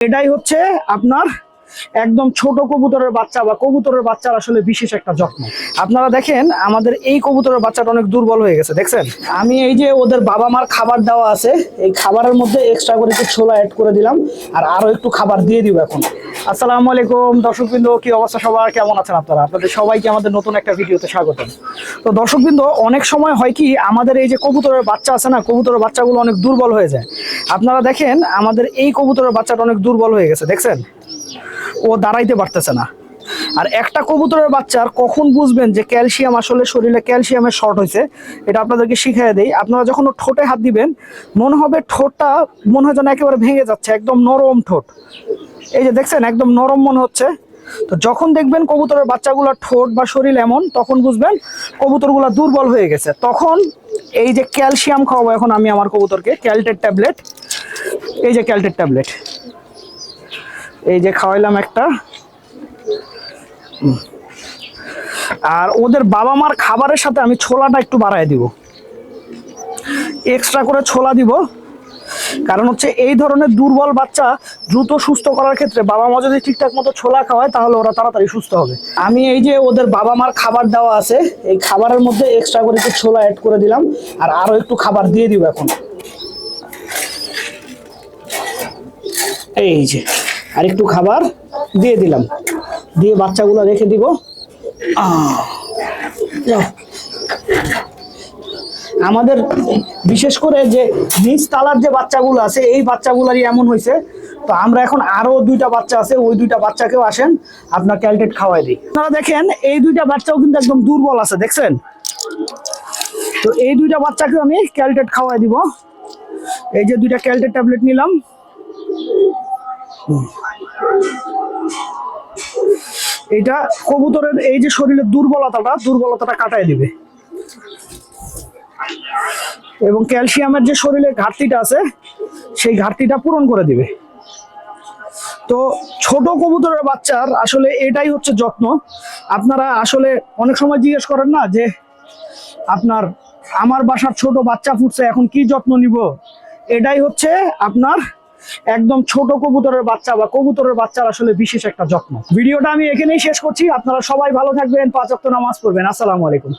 এটাই হচ্ছে আপনার একদম ছোট কবুতরের বাচ্চা বা কবুতরের বাচ্চার আসলে বিশেষ একটা যত্ন। আপনারা দেখেন, আমাদের এই কবুতরের বাচ্চাটা অনেক দুর্বল হয়ে গেছে, দেখছেন? আমি এই যে ওদের বাবা মার খাবার দেওয়া আছে, এই খাবারের মধ্যে এক্সট্রা করে একটু ছোলা অ্যাড করে দিলাম, আর আরও একটু খাবার দিয়ে দিব এখন। আসসালামু আলাইকুম, দর্শকবৃন্দ, কি অবস্থা সবার? কেমন আছেন আপনারা? আপনাদের সবাইকে আমাদের নতুন একটা ভিডিওতে স্বাগতম। তো দর্শকবৃন্দ, অনেক সময় হয় কি, আমাদের এই যে কবুতরের বাচ্চা আছে না, কবুতরের বাচ্চাগুলো অনেক দুর্বল হয়ে যায়। আপনারা দেখেন, আমাদের এই কবুতরের বাচ্চাটা অনেক দুর্বল হয়ে গেছে, দেখছেন? ও দাঁড়াইতে পারতেছে না। আর একটা কবুতরের বাচ্চার কখন বুঝবেন যে ক্যালসিয়াম আসলে শরীরে ক্যালসিয়ামের শর্ট হয়েছে, এটা আপনাদেরকে শিখিয়ে দেই। আপনারা যখন ও ঠোঁটে হাত দিবেন, মনে হবে ঠোঁটটা মনে হয় যেন একেবারে ভেঙে যাচ্ছে, একদম নরম ঠোঁট। এই যে দেখছেন, একদম নরম মনে হচ্ছে। তো যখন দেখবেন কবুতরের বাচ্চাগুলোর ঠোঁট বা শরীর এমন, তখন বুঝবেন কবুতরগুলো দুর্বল হয়ে গেছে। তখন এই যে ক্যালসিয়াম খাওয়াবো এখন আমি আমার কবুতরকে ক্যালটের ট্যাবলেট। এই যে ক্যালটের ট্যাবলেট। এই যে খাওয়াইলাম একটা। আর ওদের বাবা মার খাবারের সাথে আমি ছোলাটা একটু বাড়ায় দিব। এক্সট্রা করে ছোলা দিব। কারণ হচ্ছে এই ধরনের দুর্বল বাচ্চা দ্রুত সুস্থ করার ক্ষেত্রে বাবা মা যদি ঠিকঠাক মতো ছোলা খাওয়ায়, তাহলে ওরা তাড়াতাড়ি সুস্থ হবে। আমি এই যে ওদের বাবা মার খাবার দেওয়া আছে, এই খাবারের মধ্যে এক্সট্রা করে একটু ছোলা অ্যাড করে দিলাম, আর আরও একটু খাবার দিয়ে দিব এখন। এই যে। আর একটু খাবার দিয়ে দিলাম। দিয়ে বাচ্চাগুলো রেখে দিব। আমাদের বিশেষ করে যে নিচ তালার যে বাচ্চাগুলো আছে, এই বাচ্চাগুলারই এমন হয়েছে। তো আমরা এখন আরও দুইটা বাচ্চা আছে, ওই দুইটা বাচ্চাকেও আসেন, আপনার ক্যালটেট খাওয়াই দিই। আপনারা দেখেন, এই দুইটা বাচ্চাও কিন্তু একদম দুর্বল আছে, দেখছেন? তো এই দুইটা বাচ্চাকে আমি ক্যালটেট খাওয়াই দিব। এই যে দুইটা ক্যালটেট ট্যাবলেট নিলাম। এটা কবুতরের এই যে শরীরের দুর্বলতাটা দুর্বলতাটা কাটায় দিবে। এবং ক্যালসিয়ামের যে শরীরে ঘাটতিটা আছে, সেই ঘাটতিটা পূরণ করে দিবে। তো ছোট কবুতরের বাচ্চার আসলে এটাই হচ্ছে যত্ন। আপনারা আসলে অনেক সময় জিজ্ঞেস করেন না যে, আপনার, আমার বাসার ছোট বাচ্চা ফুটছে, এখন কি যত্ন নিব? এটাই হচ্ছে আপনার একদম ছোট কবুতরের বাচ্চা বা কবুতরের বাচ্চার আসলে বিশেষ একটা যত্ন। ভিডিওটা আমি এখানেই শেষ করছি। আপনারা সবাই ভালো থাকবেন, পাঁচ অক্ট নামাজ পড়বেন। আসসালামু আলাইকুম।